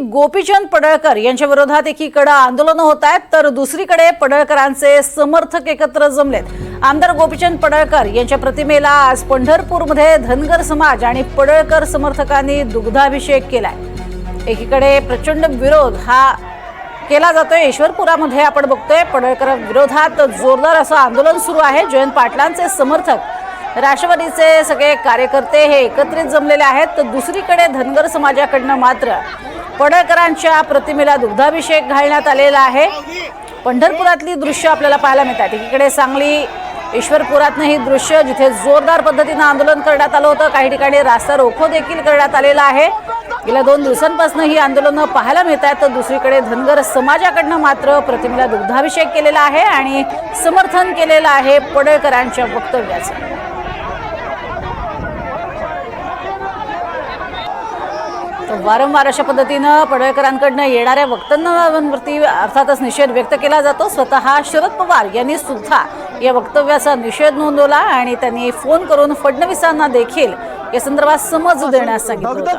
गोपीचंद पडळकर यांच्या विरोधात एकीकडे आंदोलनं होत आहेत तर दुसरीकडे पडळकरांचे समर्थक एकत्र जमलेत. आमदार गोपीचंद पडळकर यांच्या प्रतिमेला आज पंढरपूरमध्ये धनगर समाज आणि पडळकर समर्थकांनी दुग्धाभिषेक केलाय. एकीकडे प्रचंड विरोध हा केला जातोय. ईश्वरपुरामध्ये आपण बघतोय पडळकर विरोधात जोरदार असं आंदोलन सुरू आहे. जयंत पाटलांचे समर्थक राष्ट्रवादीचे सगळे कार्यकर्ते हे एकत्रित जमलेले आहेत. तर दुसरीकडे धनगर समाजाकडनं मात्र पडळकरांच्या प्रतिमेला दुग्धाभिषेक घालण्यात आलेला आहे. पंढरपुरातली दृश्य आपल्याला पाहायला मिळतात. एकीकडे सांगली ईश्वरपुरातनं ही दृश्य जिथे जोरदार पद्धतीनं आंदोलन करण्यात आलं होतं. काही ठिकाणी रास्ता रोखो देखील करण्यात आलेला आहे. गेल्या दोन दिवसांपासून ही आंदोलनं पाहायला मिळत आहेत तर दुसरीकडे धनगर समाजाकडनं मात्र प्रतिमेला दुग्धाभिषेक केलेला आहे आणि समर्थन केलेलं आहे पडळकरांच्या वक्तव्याचं. तर वारंवार अशा पद्धतीनं पडळकरांकडनं येणाऱ्या वक्तव्यांवरती अर्थातच निषेध व्यक्त केला जातो. स्वतः शरद पवार यांनी सुद्धा या वक्तव्याचा निषेध नोंदवला आणि त्यांनी फोन करून फडणवीसांना देखील या संदर्भात समज देण्यास सांगितलं